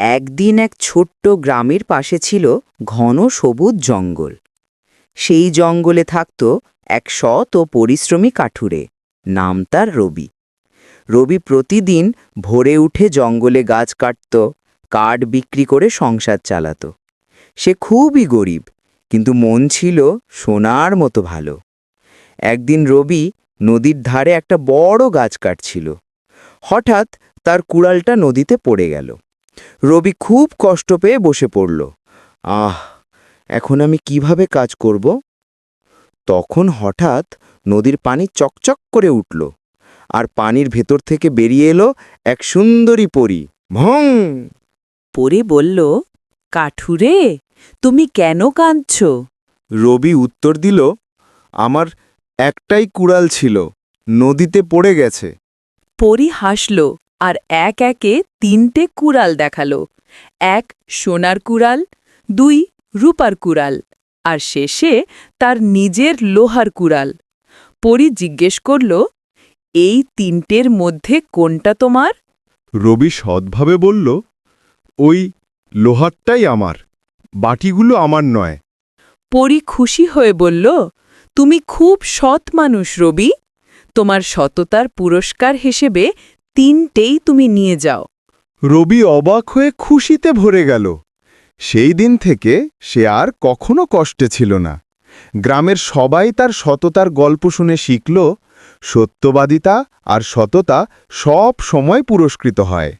একদিন এক ছোট্ট গ্রামের পাশে ছিল ঘন সবুজ জঙ্গল। সেই জঙ্গলে থাকত এক সৎ ও পরিশ্রমী কাঠুরে, নাম তার রবি। রবি প্রতিদিন ভোরে উঠে জঙ্গলে গাছ কাটত, কাঠ বিক্রি করে সংসার চালাত। সে খুবই গরিব, কিন্তু মন ছিল সোনার মতো ভালো। একদিন রবি নদীর ধারে একটা বড় গাছ কাটছিল। হঠাৎ তার কুড়ালটা নদীতে পড়ে গেল। রবি খুব কষ্ট পেয়ে বসে পড়ল। আহ এখন আমি কীভাবে কাজ করব? তখন হঠাৎ নদীর পানি চকচক করে উঠল আর পানির ভেতর থেকে বেরিয়ে এলো এক সুন্দরী পরী। ভং! পরে বলল কাঠুরে তুমি কেন কাঁদছ? রবি উত্তর দিল আমার একটাই কুড়াল ছিল নদীতে পড়ে গেছে। পরি হাসল আর এক একে তিনটে কুড়াল দেখাল। এক সোনার কুড়াল দুই রূপার কুড়াল আর শেষে তার নিজের লোহার কুড়াল। পরি জিজ্ঞেস করল এই তিনটের মধ্যে কোনটা তোমার? রবি সৎভাবে বলল ওই লোহারটাই আমার বাটিগুলো আমার নয়। পরি খুশি হয়ে বলল তুমি খুব সৎ মানুষ রবি। তোমার সততার পুরস্কার হিসেবে তিনটেই তুমি নিয়ে যাও। রবি অবাক হয়ে খুশিতে ভরে গেল। সেই দিন থেকে সে আর কখনো কষ্টে ছিল না। গ্রামের সবাই তার সততার গল্প শুনে শিখল, সত্যবাদিতা আর সততা সব সময় পুরস্কৃত হয়।